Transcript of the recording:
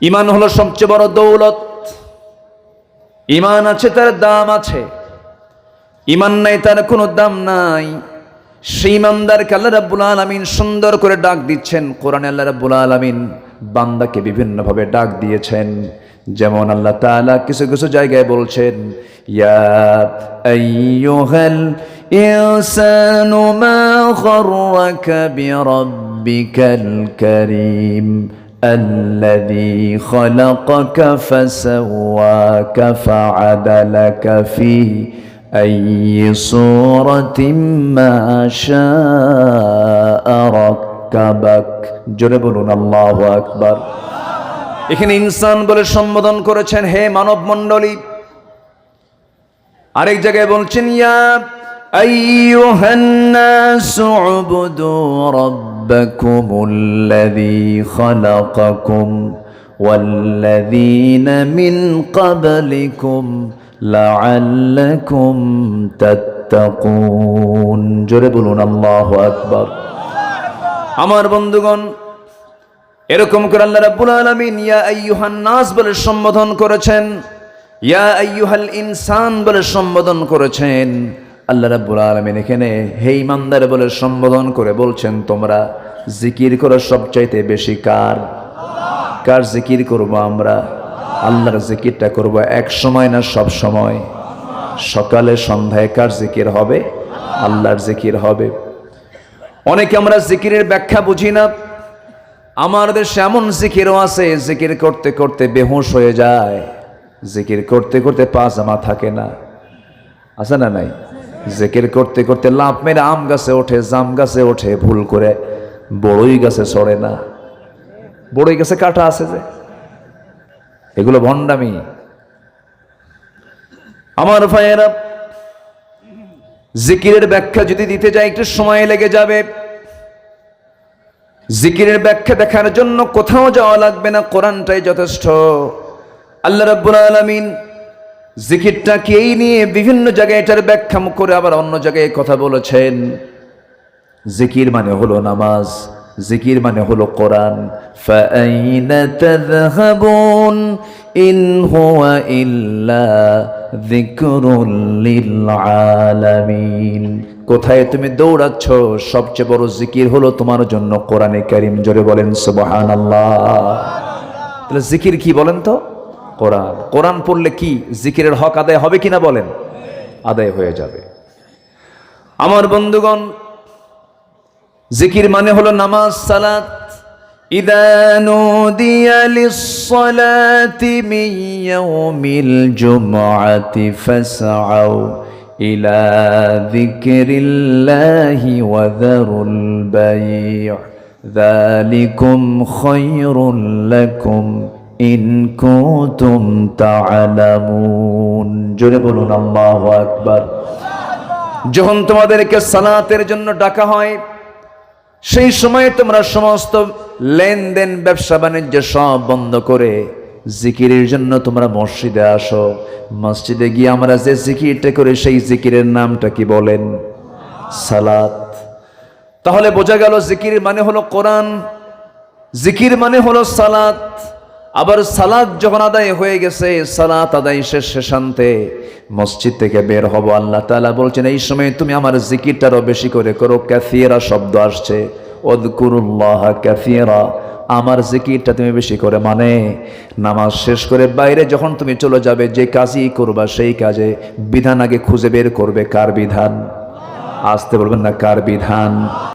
ইমান হলো সবচেয়ে বড় দৌলত। ইমান আছে, তার দাম আছে। ইমান নাই, তার কোনো দাম নাই। সেই ইমানদারকে আল্লাহ রাব্বুল আলামিন সুন্দর করে ডাক দিচ্ছেন। কোরআনে আল্লাহ রাব্বুল আলামিন বান্দাকে বিভিন্নভাবে ডাক দিয়েছেন। যেমন আল্লাহ তাআলা কিছু কিছু জায়গায় বলছেন, ইয়া মা الذي خلقك فسواك فعدلك في أي صورة ما شاء ركبك জোরে বলুন আল্লাহু আকবার এখানে ইনসান বলে সম্বোধন করেছেন হে মানব মণ্ডলী আরেক জায়গায় বলছেন ইয়া أيها الناس اعبدوا ربكم الذي خلقكم والذين من قبلكم لعلكم تتقون জোরে বলুন আল্লাহু আকবার আমার বন্ধুগণ এরকম করে আল্লাহ রাব্বুল আলামিন ইয়া আইয়ুহান নাস বলে সম্বোধন করেছেন ইয়া আইয়ুহাল ইনসান বলে সম্বোধন করেছেন আল্লাহ রাব্বুল আলামিন এখানে হে ইমানদার বলে সম্বোধন করে বলছেন, তোমরা জিকির করো সবচাইতে বেশি কার? কার জিকির করব আমরা? আল্লাহর জিকিরটা করব এক সময় না সব সময়? সকালে, সন্ধ্যায় কার জিকির হবে? আল্লাহর জিকির হবে। অনেকে আমরা জিকিরের ব্যাখ্যা বুঝি না। আমার দেশে এমন জিকিরও আছে, জিকির করতে করতে বেহুশ হয়ে যায়। জিকির করতে করতে পা জামা থাকে না। আছে না নাই? জিকির করতে করতে লাভ মেরে আম গাছে ওঠে, জাম গাছে ওঠে, ভুল করে বড়ই গাছে সরে না। বড়ই গাছে কাটা আছে যে। এগুলো ভণ্ডামি। আমার ভাইয়েরা, জিকিরের ব্যাখ্যা যদি দিতে যাই, একটু সময় লেগে যাবে। জিকিরের ব্যাখ্যা দেখার জন্য কোথাও যাওয়া লাগবে না, কোরআনটাই যথেষ্ট। আল্লাহ রাব্বুল আলামিন জিকিরটাকে এই নিয়ে বিভিন্ন জায়গায় এটার ব্যাখ্যা করে আবার অন্য জায়গায় কথা বলেছেন। জিকির মানে হলো নামাজ, জিকির মানে হলো কোরআন। আলামিন কোথায় তুমি দৌড়াচ্ছ? সবচেয়ে বড় জিকির হলো তোমার জন্য কোরআনে কারিম। জোরে বলেন সুবহানাল্লাহ। তাহলে জিকির কি বলেন তো? কোরআন কোরআন পড়লে কি জিকিরের হক আদায় হবে কিনা বলেন আদায় হয়ে যাবে আমার বন্ধুগণ জিকির মানে হলো নামাজ সালাত إذا نودي للصلاة من يوم الجمعة فاسعوا إلى ذكر الله وذروا البيع ذلكم خير لكم ইন কুতুম তাআলামুন। জোরে বলুন, আল্লাহু আকবার। যখন তোমাদেরকে সালাতের জন্য ডাকা হয়, সেই সময়ে তোমরা সমস্ত লেনদেন, ব্যবসা, বাণিজ্য সব বন্ধ করে জিকিরের জন্য তোমরা মসজিদে আসো। মসজিদে গিয়ে আমরা যে জিকিরটা করে, সেই জিকিরের নামটা কি বলেন? সালাত। তাহলে বোঝা গেল জিকির মানে হলো কোরআন, জিকির মানে হলো সালাত। আবার সালাদ যখন আদায় হয়ে গেছে, সালাত আদায় শেষ শেষান্তে মসজিদ থেকে বের হব, আল্লাহ তালা বলছেন, এই সময় তুমি আমার জিকিরটারও বেশি করে করো ক্যাথিয়েরা শব্দ আসছে ওদকুরুল্লাহ ক্যাথিয়েরা আমার জিকিরটা তুমি বেশি করে মানে নামাজ শেষ করে বাইরে যখন তুমি চলে যাবে, যে কাজই করবা সেই কাজে বিধান আগে খুঁজে বের করবে কার বিধান? আসতে বলবেন না, কার বিধান?